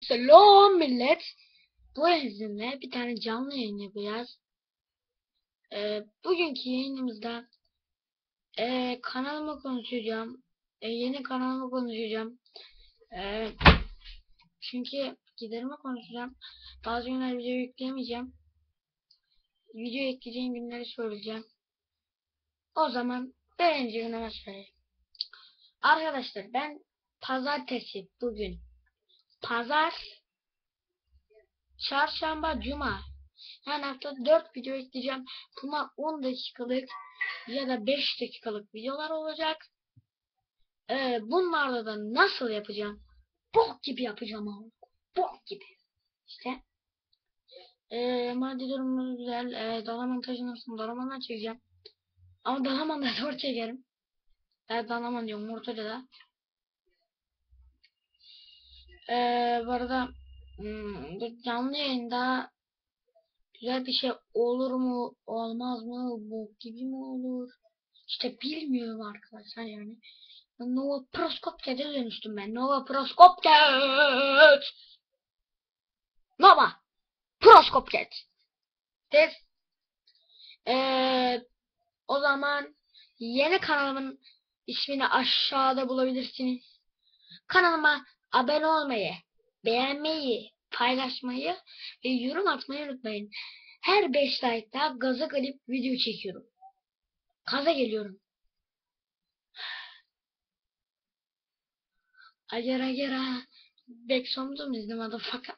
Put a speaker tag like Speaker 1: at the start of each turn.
Speaker 1: Selam millet. Bu sizinle bir tane canlı yayın yapacağız. Ee, bugünkü yayınımızda ee, kanalıma konuşacağım. Ee, yeni kanalıma konuşacağım. Ee, çünkü giderime konuşacağım. Bazı günler video yükleyemeyeceğim. Video ekleyeceğim günleri söyleyeceğim. O zaman birinci günüme söyleyeyim. Arkadaşlar ben pazartesi bugün pazar, çarşamba, cuma. Yani hafta 4 video ekleyeceğim. Bunlar 10 dakikalık ya da 5 dakikalık videolar olacak. Ee, bunlarda da nasıl yapacağım? Bok gibi yapacağım ama. Bok gibi. İşte. Ee, maddi durumumuz güzel. Ee, Dalaman taşınırsın. Dalaman'dan çekeceğim. Ama Dalaman'da zor çekerim. Evet Dalaman diyorum. Ortaca'da. Ee, bu arada hmm, canlı yayında güzel bir şey olur mu olmaz mı bu gibi mi olur? İşte bilmiyorum arkadaşlar yani. Nova Proskopka'da dönüştüm ben Nova Proskopka Nova Proskopket Tez ee, o zaman yeni kanalımın ismini aşağıda bulabilirsiniz. Kanalıma abone olmayı, beğenmeyi, paylaşmayı ve yorum atmayı unutmayın. Her 5 like'da gaza gelip video çekiyorum. Gaza geliyorum. Agera agera. Back some bizim adı fakat.